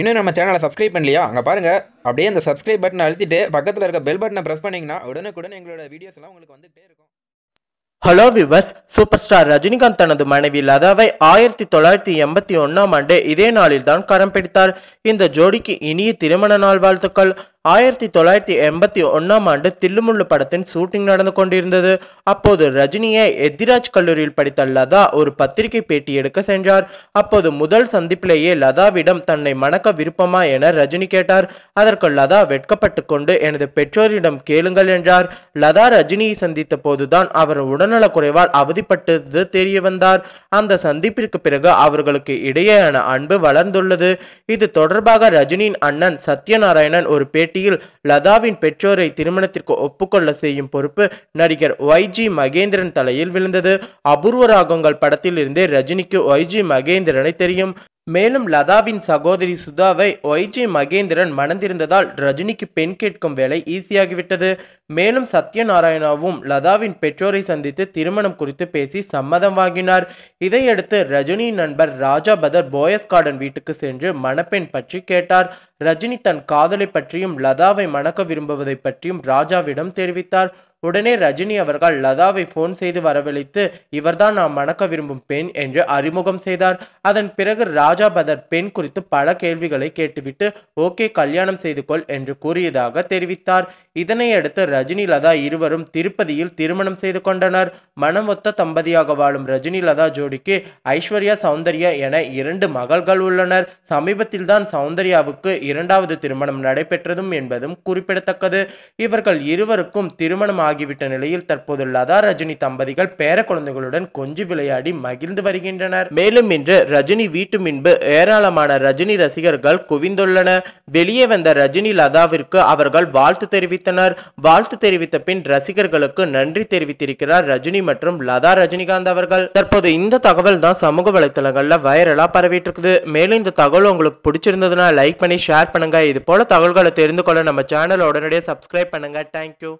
இன்னும் நம்ம சேனலை சப்ஸ்கிரைப் பண்ணலையா? அங்கே பாருங்கள் அப்படியே அந்த சப்ஸ்கிரைப் பட்டனை அழுத்திட்டு பக்கத்தில் இருக்க பெல் பட்டனை ப்ரெஸ் பண்ணிங்கன்னா உடனுக்குடன் எங்களோட வீடியோஸ் எல்லாம் உங்களுக்கு வந்துகிட்டே இருக்கும். Hello viewers super star Rajinikanth தனது மனைவி லதாவை ஆயிரத்தி தொள்ளாயிரத்தி எண்பத்தி ஒன்றாம் ஆண்டு இதே நாளில் தான் கரம் பிடித்தார். இந்த ஜோடிக்கு இனிய திருமண நாள் வாழ்த்துக்கள். ஆயிரத்தி தொள்ளாயிரத்தி எண்பத்தி ஒன்றாம் ஆண்டு தில்லுமுள்ளு படத்தின் ஷூட்டிங் நடந்து கொண்டிருந்தது அப்போது ரஜினியை எத்திராஜ் கல்லூரியில் படித்த லதா ஒரு பத்திரிகை பேட்டி எடுக்க சென்றார். அப்போது முதல் சந்திப்பிலேயே லதாவிடம் தன்னை மணக்க விருப்பமா? என ரஜினி கேட்டார். அதற்கு லதா வெட்கப்பட்டு கொண்டு எனது பெற்றோரிடம் கேளுங்கள் என்றார். லதா ரஜினியை சந்தித்த போதுதான் அவர் உடல்நலக் குறைவால் அவதிப்பட்டது தெரிய வந்தார். அந்த சந்திப்பிற்கு பிறகு அவர்களுக்கு இடையேயான அன்பு வளர்ந்துள்ளது. இது தொடர்பாக ரஜினியின் அண்ணன் சத்யநாராயணன் ஒரு பேட்டியில் லதாவின் பெற்றோரை திருமணத்திற்கு ஒப்புக்கொள்ள செய்யும் பொறுப்பு நடிகர் ஒய்ஜி மகேந்திரன் தலையில் விழுந்தது. அபூர்வ ராகங்கள் படத்தில் இருந்தே ரஜினிக்கு ஒய்ஜி மகேந்திரனை தெரியும். மேலும் லதாவின் சகோதரி சுதாவை ஒய்ஜி மகேந்திரன் மணந்திருந்ததால் ரஜினிக்கு பெண் கேட்கும் வேலை ஈஸியாகிவிட்டது. மேலும் சத்யநாராயணாவும் லதாவின் பெற்றோரை சந்தித்து திருமணம் குறித்து பேசி சம்மதம் வாங்கினார். இதையடுத்து ரஜினியின் நண்பர் ராஜா பதர் போயஸ் கார்டன் வீட்டுக்கு சென்று மணப்பெண் பற்றி கேட்டார். ரஜினி தன் காதலை பற்றியும் லதாவை மணக்க விரும்புவதை பற்றியும் ராஜாவிடம் தெரிவித்தார். உடனே ரஜினி அவர்கள் லதாவை போன் செய்து வரவழைத்து இவர்தான் நாம் மணக்க விரும்பும் பெண் என்று அறிமுகம் செய்தார். அதன் பிறகு ராஜா பதர் பெண் குறித்து பல கேள்விகளை கேட்டுவிட்டு ஓகே கல்யாணம் செய்து கொள் என்று கூறியதாக தெரிவித்தார். இதனையடுத்து ரஜினி லதா இருவரும் திருப்பதியில் திருமணம் செய்து கொண்டனர். மனமொத்த தம்பதியாக வாழும் ரஜினி லதா ஜோடிக்கு ஐஸ்வர்யா சௌந்தர்யா என இரண்டு மகள்கள் உள்ளனர். சமீபத்தில் தான் சௌந்தர்யாவுக்கு இரண்டாவது திருமணம் நடைபெற்றதும் என்பதும் குறிப்பிடத்தக்கது. இவர்கள் இருவருக்கும் திருமணம் ஆகிவிட்ட நிலையில் தற்போது லதா ரஜினி தம்பதிகள் பேர குழந்தைகளுடன் கொஞ்சி விளையாடி மகிழ்ந்து வருகின்றனர். மேலும் இன்று ரஜினி வீட்டு முன்பு ஏராளமான ரஜினி ரசிகர்கள் குவிந்துள்ளன வெளியே வந்த ரஜினி லதாவிற்கு அவர்கள் வாழ்த்து தெரிவித்தனர். வாழ்த்து தெரிவித்த பின் ரசிகர்களுக்கு நன்றி தெரிவித்திருக்கிறார் ரஜினி மற்றும் லதா ரஜினிகாந்த் அவர்கள். தற்போது இந்த தகவல் தான் சமூக வலைத்தளங்கள்ல வைரலா பரவிட்டு இருக்குது மேலும் இந்த தகவல் உங்களுக்கு பிடிச்சிருந்ததுன்னா லைக் பண்ணி ஷேர் பண்ணுங்க. இது போல தகவல்களை தெரிந்து கொள்ள நம்ம சேனலை உடனடியாக சப்ஸ்கிரைப் பண்ணுங்க. தேங்க்யூ